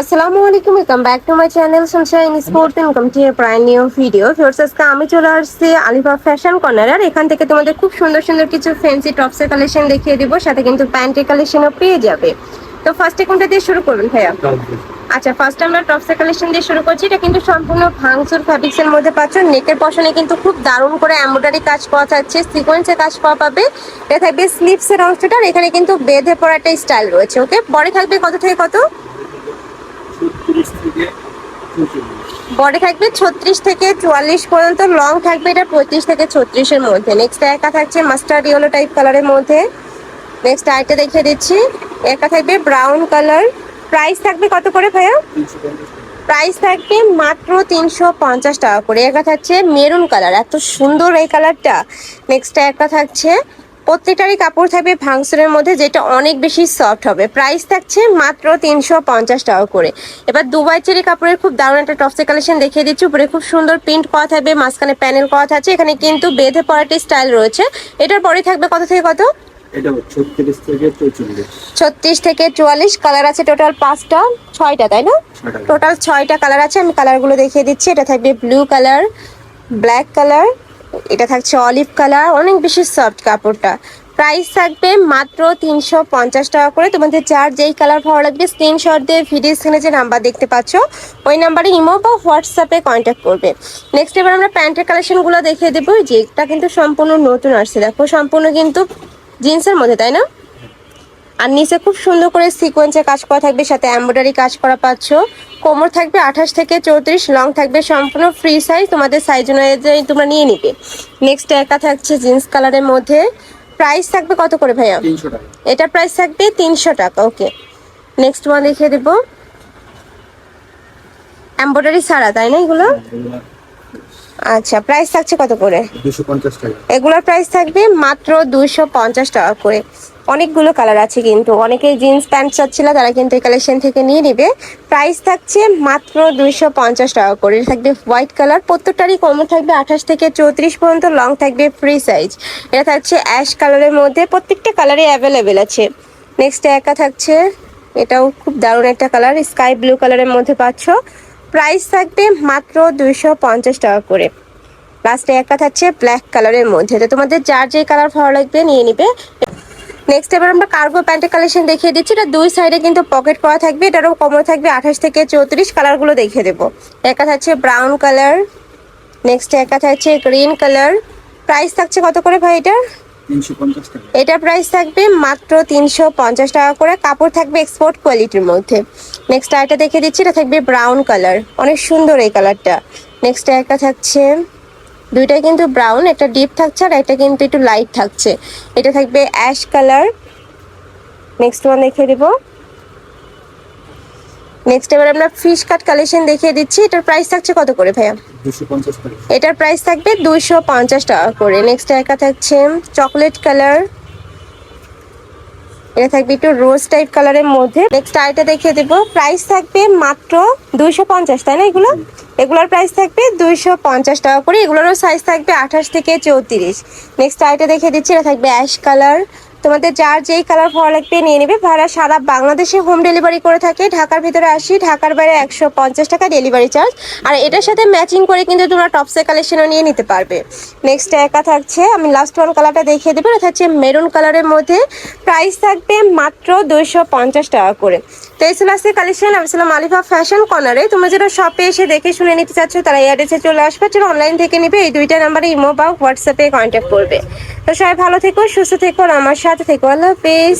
আসসালামু আলাইকুম welcome back to my channel sunshine sports and income to প্রায় new video ফিরস আজকে আমি চলে আসছি আলিফা ফ্যাশন কর্নার আর এখান থেকে তোমাদের খুব সুন্দর সুন্দর কিছু ফ্যান্সি টপসের কালেকশন দেখিয়ে দিব, সাথে কিন্তু প্যান্টের কালেকশনও পেয়ে যাবে। তো ফার্স্টে কোনটা দিয়ে শুরু করবেন ভাইয়া? আচ্ছা ফার্স্ট আমরা টপসের কালেকশন দিয়ে শুরু করছি। এটা কিন্তু সম্পূর্ণ ভাঙচুর ফ্যাব্রিক্স এর মধ্যে পাচ্ছ। নেকের পশনে কিন্তু খুব দারুণ করে এমব্রয়ডারি কাজ পাওয়া থাকছে সিকোয়েন্সে কাজ পাওয়া পাবে। এটা থাকবে স্লিপস এর অংশটা, আর এখানে কিন্তু বেঁধে পড়া একটা স্টাইল রয়েছে ওকে পরে থাকবে কত থেকে কত? বডি থাকবে ছত্রিশ থেকে চুয়াল্লিশ পর্যন্ত লং থাকবে এটা পঁয়ত্রিশ থেকে ছত্রিশের মধ্যে। নেক্সট একা থাকছে মাস্টার্ড ইয়েলো টাইপ কালারের মধ্যে। নেক্সট আরেকটা দেখিয়ে দিচ্ছি। একা থাকবে ব্রাউন কালার প্রাইস থাকবে কত করে ভাইয়া? প্রাইস থাকবে মাত্র তিনশো পঞ্চাশ টাকা করে। একা থাকছে মেরুন কালার এত সুন্দর এই কালারটা নেক্সট একটা থাকছে প্রত্যেকটারই কাপড় থাকবে ভাংসুরের মধ্যে যেটা অনেক বেশি সফট হবে। প্রাইস থাকছে মাত্র তিনশো পঞ্চাশ টাকা করে। এবার দুবাই চেরি কাপড়ের খুব দারুণ একটা টপসের কালেকশন দেখিয়ে দিচ্ছি। উপরে খুব সুন্দর প্রিন্ট করা থাকবে মাঝখানে প্যানেল করা থাকছে। এখানে কিন্তু বেঁধে পড়াটি স্টাইল রয়েছে। এটার পরে থাকবে কত থেকে কত? ছত্রিশ থেকে চৌচল্লিশ। ছত্রিশ থেকে চুয়াল্লিশ। কালার আছে টোটাল পাঁচটা ছয়টা তাই না? টোটাল ছয়টা কালার আছে। আমি কালারগুলো দেখিয়ে দিচ্ছি। এটা থাকবে ব্লু কালার ব্ল্যাক কালার এটা থাকছে অলিভ কালার, অনেক বেশি সফট কাপড়টা। প্রাইস থাকবে মাত্র তিনশো পঞ্চাশ টাকা করে। তোমাদের যার যেই কালার ভালো লাগবে স্ক্রিনশট দিয়ে ভিডিও স্ক্রিনে যে নাম্বার দেখতে পাচ্ছ, ওই নাম্বারে ইমো বা হোয়াটসঅ্যাপে কন্ট্যাক্ট করবে। নেক্সট এবার আমরা প্যান্টের কালেকশনগুলো দেখিয়ে দেবো। যে এটা কিন্তু সম্পূর্ণ নতুন আসছে। দেখো, সম্পূর্ণ কিন্তু জিন্সের মধ্যে, তাই না? আর নিচে খুব সুন্দর করে সিকোয়েন্সে কাজ করা থাকবে সাথে এমব্রয়ডারি কাজ করা পাচ্ছ। কোমর থাকবে আঠাশ থেকে চৌত্রিশ লং থাকবে সম্পূর্ণ ফ্রি সাইজ তোমাদের সাইজ অনুযায়ী তোমরা নিয়ে নিবে। নেক্সট একা থাকছে জিন্স কালারের মধ্যে। প্রাইস থাকবে কত করে ভাইয়া? এটা প্রাইস থাকবে তিনশো টাকা ওকে নেক্সট ওয়ান দেখিয়ে দেবো। এমব্রয়ডারি ছাড়া তাই না এগুলো আচ্ছা প্রাইস থাকছে কত করে? দুশো এগুলোর প্রাইস থাকবে মাত্র দুইশো পঞ্চাশ টাকা করে। অনেকগুলো কালার আছে কিন্তু। অনেকে জিন্স প্যান্ট চাচ্ছিল তারা কিন্তু এই কালেকশন থেকে নিয়ে নিবে। প্রাইস থাকছে মাত্র দুইশো পঞ্চাশ টাকা করে। থাকবে হোয়াইট কালার প্রত্যেকটারই কমন থাকবে আঠাশ থেকে চৌত্রিশ পর্যন্ত। লং থাকবে ফ্রি সাইজ এটা থাকছে অ্যাশ কালারের মধ্যে। প্রত্যেকটা কালারই অ্যাভেলেবেল আছে। নেক্সট একা থাকছে। এটাও খুব দারুণ একটা কালার স্কাই ব্লু কালারের মধ্যে পাচ্ছ। প্রাইস থাকবে মাত্র দুইশো পঞ্চাশ টাকা করে। লাস্টে একটা থাকছে ব্ল্যাক কালারের মধ্যে। তো তোমাদের যার যে কালার ভালো লাগবে নিয়ে নিবে। নেক্সট এবার আমরা কার্গো প্যান্টের কালেকশন দেখিয়ে দিচ্ছি। এটা দুই সাইডে কিন্তু পকেট করা থাকবে। এটারও কমর থাকবে আঠাশ থেকে চৌত্রিশ কালারগুলো দেখিয়ে দেবো। একা থাকছে ব্রাউন কালার নেক্সট একা থাকছে গ্রিন কালার প্রাইস থাকছে কত করে ভাই এটার? এটার প্রাইস থাকবে মাত্র তিনশো পঞ্চাশ টাকা করে। কাপড় থাকবে এক্সপোর্ট কোয়ালিটির মধ্যে। নেক্সট আরেকটা দেখে দিচ্ছি, এটা থাকবে ব্রাউন কালার অনেক সুন্দর এই কালারটা নেক্সট একটা থাকছে দুইটাই কিন্তু ব্রাউন একটা ডিপ থাকছে আর একটা কিন্তু একটু লাইট থাকছে। এটা থাকবে অ্যাশ কালার নেক্সট ওয়ান দেখিয়ে দেবো। নেক্সট এবার আমরা ফিশ কাট কালেকশন দেখিয়ে দিচ্ছি। এটার প্রাইস থাকছে কত করে ভাইয়া? এটার প্রাইস থাকবে দুইশো পঞ্চাশ টাকা করে। নেক্সট একা থাকছে চকলেট কালার এটা থাকবে একটু রোজ টাইপ কালারের মধ্যে। নেক্সট আইটা দেখিয়ে দেবো। প্রাইস থাকবে মাত্র দুইশো পঞ্চাশ, তাই না এগুলো? এগুলোর প্রাইস থাকবে দুইশো পঞ্চাশ টাকা করে। এগুলোরও সাইজ থাকবে আঠাশ থেকে চৌত্রিশ। নেক্সট আইটা দেখিয়ে দিচ্ছি। এটা থাকবে অ্যাশ কালার তোমাদের যার যেই কালার ভালো লাগবে নিয়ে নেবে। ভাড়া সারা বাংলাদেশে হোম ডেলিভারি করে থাকে। ঢাকার ভিতরে আসি, ঢাকার বাইরে একশো পঞ্চাশ টাকা ডেলিভারি চার্জ আর এটার সাথে ম্যাচিং করে কিন্তু তোমরা টপসের কালেকশনও নিয়ে নিতে পারবে। নেক্সট একা থাকছে। আমি লাস্ট ওয়ান কালারটা দেখিয়ে দেবো। এটা হচ্ছে মেরুন কালারের মধ্যে। প্রাইস থাকবে মাত্র দুইশো পঞ্চাশ টাকা করে। তো এই আজকে কালেকশন আমি ছিলাম আলিফা ফ্যাশন কর্নারে তোমরা যারা শপে এসে দেখে শুনে নিতে চাচ্ছ, তারা অ্যাড্রেসে চলে আসবে। যারা অনলাইন থেকে নেবে, এই দুইটা নাম্বারে ইমো বা হোয়াটসঅ্যাপে কন্ট্যাক্ট করবে। তো সবাই ভালো থেকো সুস্থ থেকো আমার সাথে থেকো। আল্লাহ হাফেজ।